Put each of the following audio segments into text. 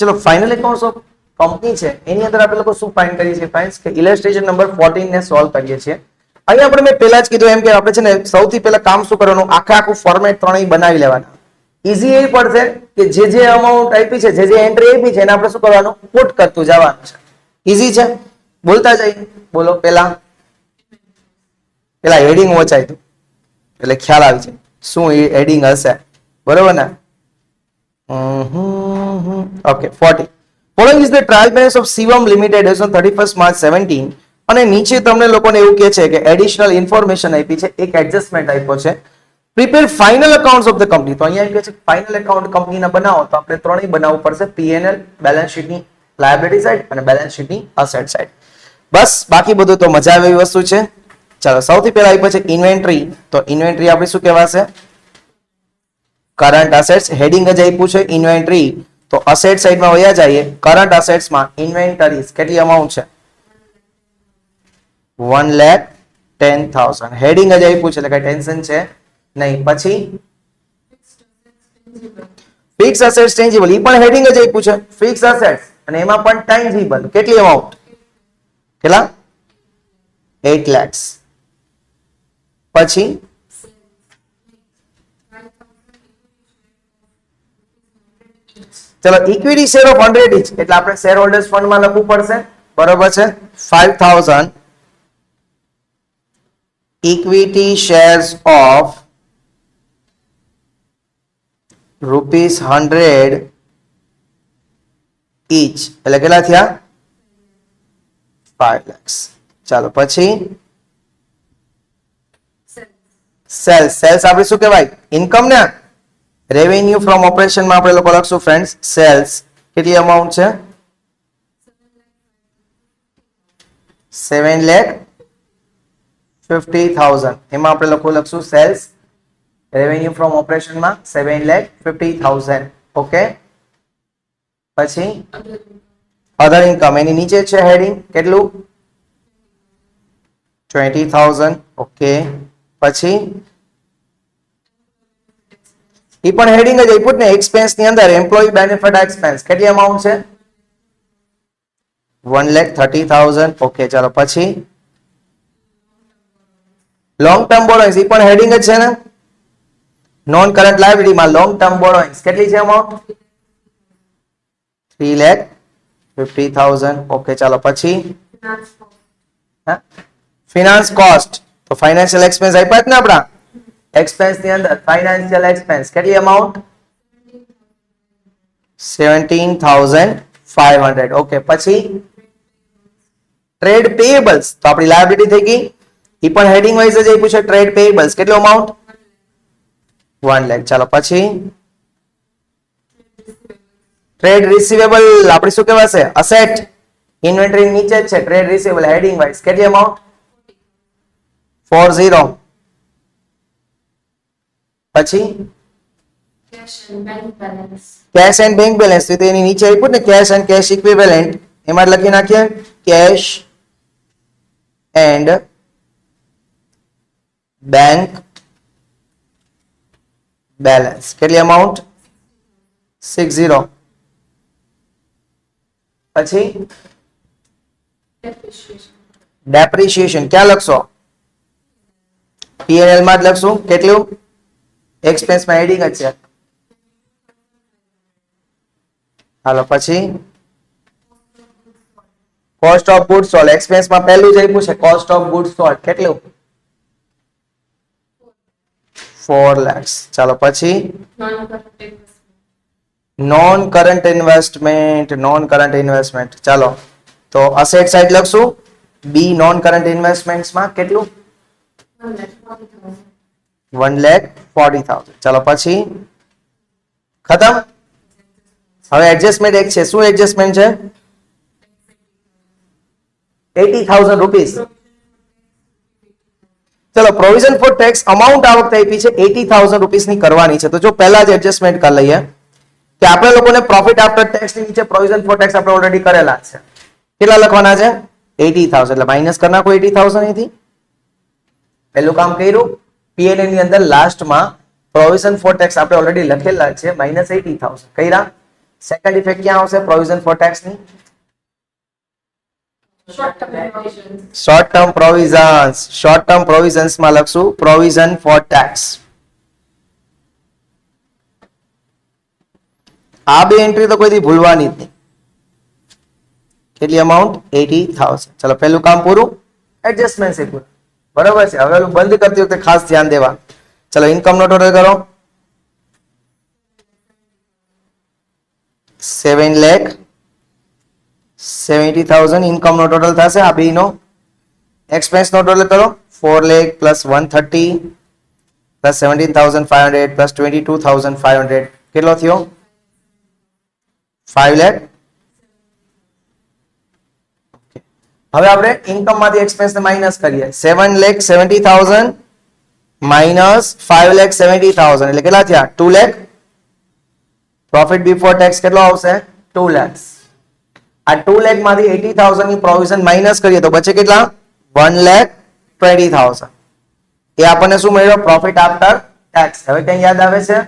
ચલો final accounts of company છે. એની અંદર આપણે લોકો શું ફાઇન કરીએ છીએ ફાઇન્સ કે ઇલસ્ટ્રેશન નંબર 14 ને સોલ્વ કરીએ છીએ. અહીંયા આપણે મેં પહેલા જ કીધું એમ કે આપણે છે ને સૌથી પહેલા કામ શું કરવાનું? આખે આખું ફોર્મેટ ત્રણેય બનાવી લેવાના. ઈઝી એ પડશે કે જે જે અમાઉન્ટ આપી છે, જે જે એન્ટ્રી આપી છે, એને આપણે શું કરવાનું? પુટ કરતું જવાનું છે. ઈઝી છે? બોલતા જઈએ. બોલો, પહેલા પેલા હેડિંગ વચાય તું એટલે ખ્યાલ આવી છે શું હેડિંગ હશે? બરોબર ને? Okay forty following is the trial balance of Shivam limited as on thirty first March seventeen અને નીચે તમને લોકોને એવું કહે છે કે એડિશનલ ઇન્ફોર્મેશન આપી છે, એક એડજસ્ટમેન્ટ આપ્યો છે. Prepare final accounts of the company તો અહીંયા કહે છે ફાઇનલ એકાઉન્ટ કંપનીના બનાવો, તો આપણે ત્રણેય બનાવવું પડશે પીએનએલ બેલેન્સ શીટની લાયબિલિટી સાઇડ અને બેલેન્સ શીટની અસેટ સાઇડ બસ, બાકી બધું તો મજા આવે એવી વસ્તુ છે. ચાલો, સૌથી પહેલા આપ્યો છે ઇન્વેન્ટરી તો ઇન્વેન્ટરી આપણી શું કહેવાશે? કરંટ અસેટ્સ હેડિંગ જ આપ્યું છે ઇન્વેન્ટરી તો અસેટ સાઈડમાં વયા જઈએ કરંટ અસેટ્સમાં ઇન્વેન્ટરીઝ કેટલી અમાઉન્ટ છે one lakh ten thousand heading જ આપ્યું છે એટલે કઈ ટેન્શન છે નહીં પછી ફિક્સ અસેટ્સ ટેન્જિબલ એ પણ હેડિંગ જ આપ્યું છે ફિક્સ અસેટ્સ અને એમાં પણ ટેન્જિબલ કેટલી અમાઉન્ટ કેટલા 8 lakhs પછી ચલો ઇક્વિટી શેર ઓફ 100 ઇચ એટલે આપણે શેર હોલ્ડર્સ ફંડમાં લખવું પડશે. બરોબર છે? 5000 equity shares of rupees 100 each એટલે કેટલા થયા? ફાઈવ લેક્સ ચાલો પછી? સેલ્સ સેલ્સ આપણે શું કહેવાય? ઇન્કમ ને? રેવન્યુ ફ્રોમ ઓપરેશનમાં આપણે લોકો લખશું ફ્રેન્ડ્સ સેલ્સ કેટલી અમાઉન્ટ છે? સેવન લેખ ફિફ્ટી થાઉઝન્ડ એમાં આપણે લોકો લખશું સેલ્સ રેવન્યુ ફ્રોમ ઓપરેશનમાં સેવન લેખ ફિફ્ટી થાઉઝન્ડ ઓકે પછી અધર ઇન્કમ એની નીચે છે હેડિંગ કેટલું? ટ્વેન્ટી થાઉઝન્ડ ઓકે પછી એ પણ હેડિંગ જ આપ્યું જ ને એક્સપેન્સ ની અંદર એમ્પ્લોયી બેનિફિટ એક્સપેન્સ કેટલી અમાઉન્ટ છે one lakh thirty thousand okay ચાલો પછી લોંગ ટર્મ બોરોઇંગ્સ એ પણ હેડિંગ જ છે ને નોન કરંટ લાયબિલિટીમાં લોંગ ટર્મ બોરોઇંગ્સ કેટલી છે amount three lakh fifty thousand okay ચાલો પછી ફિનાન્સ કોસ્ટ તો ફાઇનાન્શિયલ એક્સપેન્સ આપ્યા જ ને આપણા એક્સપેન્સ ની અંદર ફાઇનાન્શિયલ એક્સપેન્સ કેટલી amount seventeen thousand five hundred okay પછી ટ્રેડ પેયેબલ્સ તો આપણી લાયબિલિટી થઈ ગઈ એ પણ હેડિંગ વાઇઝ જ આપ્યું છે ટ્રેડ પેયેબલ્સ કેટલો અમાઉન્ટ વન લેખ ચાલો પછી ટ્રેડ રિસીવેબલ આપણે શું કહેવાશે અસેટ ઇન્વેન્ટરી નીચે જ છે ટ્રેડ રિસીવેબલ હેડિંગ વાઇઝ કેટલી અમાઉન્ટ ફોર ઝીરો પછી cash and bank balance, cash and bank balance તો એની નીચે આપ્યું ને કેશ એન્ડ કેશ ઇક્વિવેલન્ટ એમાં લખી નાખીએ કેશ એન્ડ બેંક બેલેન્સ કેટલી અમાઉન્ટ સિક્સ ઝીરો પછી depreciation, ડેપ્રિશિએશન ક્યાં લખશો પીએનએલ માં જ લખશું કેટલું એક્સપેન્સ માં હેડિંગ જ છે હાલો પછી cost of good sold expense માં પહેલું જ આપ્યું છે કોસ્ટ ઓફ ગુડ સોલ્ડ કેટલું ફોર લેક્સ ચાલો પછી non-current investment, non current investment non current investment ચાલો તો અસેટ સાઈડ લખશું બી નોન કરંટ ઇન્વેસ્ટમેન્ટ્સ માં કેટલું વન લેખ ફોર્ટી થાઉઝન્ડ ચાલો પછી ખતમ. હવે એડજસ્ટમેન્ટ એક છે. શું એડજસ્ટમેન્ટ છે? Eighty thousand rupees. ચલો પ્રોવિઝન ફોર ટેક્સ અમાઉન્ટ આ વખતે આપી છે. એટી થાઉઝન્ડ રૂપીસની કરવાની છે. તો જો પહેલા જ એડજસ્ટમેન્ટ કરી લઈએ કે આપણે લોકોને પ્રોફિટ આફ્ટર ટેક્સની નીચે પ્રોવિઝન ફોર ટેક્સ આપણે ઓલરેડી કરેલા છે. કેટલા લખવાના છે? Eighty thousand. એટલે માઇનસ કરી નાખો એટી થાઉઝન્ડ અહીંથી. પહેલું કામ કર્યું. પીએનએ ની અંદર લાસ્ટમાં પ્રોવિઝન ફોર ટેક્સ આપણે ઓલરેડી લખેલા છે માઇનસ એટી થાઉઝન્ડ કર્યા સેકન્ડ ઇફેક્ટ ક્યાં આવશે? Provision for ટેક્સની. Short term provisions short term પ્રોવિઝન્સમાં લખશું પ્રોવિઝન ફોર ટેક્સ આ બે એન્ટ્રી તો કોઈથી ભૂલવાની જ નહીં. કેટલી અમાઉન્ટ એટી થાઉઝન્ડ ચલો પહેલું કામ પૂરું. એડજસ્ટમેન્ટ છે પૂરું બરોબર છે હવે ઓલું બંધ કરતી વખતે ખાસ ધ્યાન દેવા ચલો ઇન્કમ નો ટોટલ કરો seven lakh seventy thousand income નો ટોટલ થશે આ બે નો એક્સપેન્સ નો ટોટલ કરો four lakh plus one thirty plus seventeen thousand five hundred plus twenty two thousand five hundred કેટલો થયો ફાઈવ લેખ હવે આપણે ઇન્કમમાંથી એક્સપેન્સ ને માઇનસ કરીએ. Seven lakh seventy thousand minus five lakh seventy thousand એટલે કેટલા થયા? ટુ લેખ પ્રોફિટ બિફોર ટેક્સ કેટલો આવશે? ટુ લેક્સ આ ટુ લેખમાંથી એટી થાઉઝન્ડની પ્રોવિઝન માઇનસ કરીએ તો બચે કેટલા? વન લેખ ટ્વેન્ટી થાઉઝન્ડ એ આપણને શું મળ્યો? પ્રોફિટ આફ્ટર ટેક્સ હવે ક્યાં યાદ આવે છે?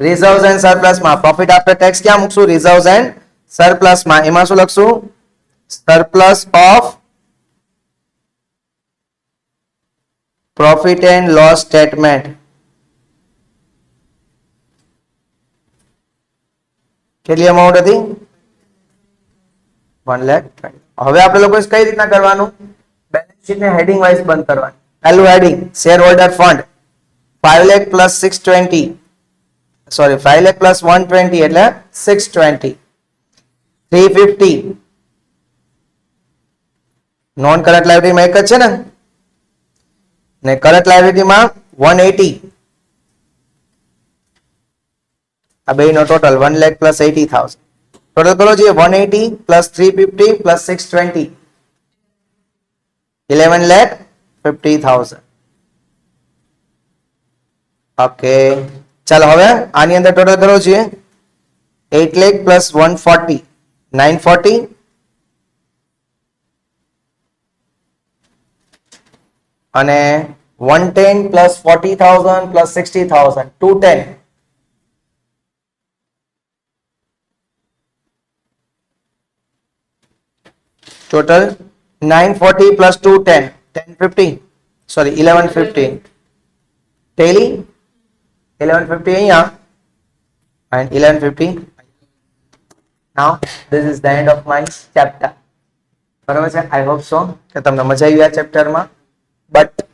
રિઝર્વ એન્ડ સરપ્લસમાં પ્રોફિટ આફ્ટર ટેક્સ ક્યાં મૂકશું? રિઝર્વ એન્ડ સરપ્લસમાં. એમાં શું લખશું? surplus of profit and loss statement કેટલી અમાઉન્ટ હતી વન લેખ હવે આપણે લોકો કઈ રીતના કરવાનું બેલેન્સ શીટ ને હેડિંગ વાઇઝ બંધ કરવાનું પહેલું heading share holder fund five lakh plus six twenty sorry five lakh plus one twenty એટલે six twenty three fifty non current લાઇબ્રેરીમાં એક જ છે ને? ને કરંટ લાઇબ્રેરીમાં વન એટી આ બે નો total one lakh plus eighty thousand total કરો જોઈએ one eighty plus three fifty plus six twenty eleven lakh fifty thousand okay ચાલો હવે આની અંદર ટોટલ કરો જોઈએ eight lakh plus one forty nine forty અને one ten plus forty thousand plus sixty thousand two ten total nine forty plus two ten ten fifty sorry eleven fifty tally eleven fifty અહીંયા and 1150 now, this is the end of my chapter. બરાબર છે? I hope so કે તમને મજા આવી આ ચેપ્ટરમાં but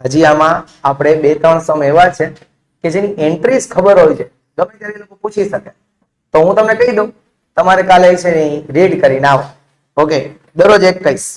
હજી આમાં આપણે બે ત્રણ સમ એવા છે કે જેની એન્ટ્રીઝ ખબર હોય છે. ગમે ત્યારે લોકો પૂછી શકે. તો હું તમને કહી દઉં, તમારે કાલે છે રીડ કરીને આવો. ઓકે દરરોજ એક કહીશ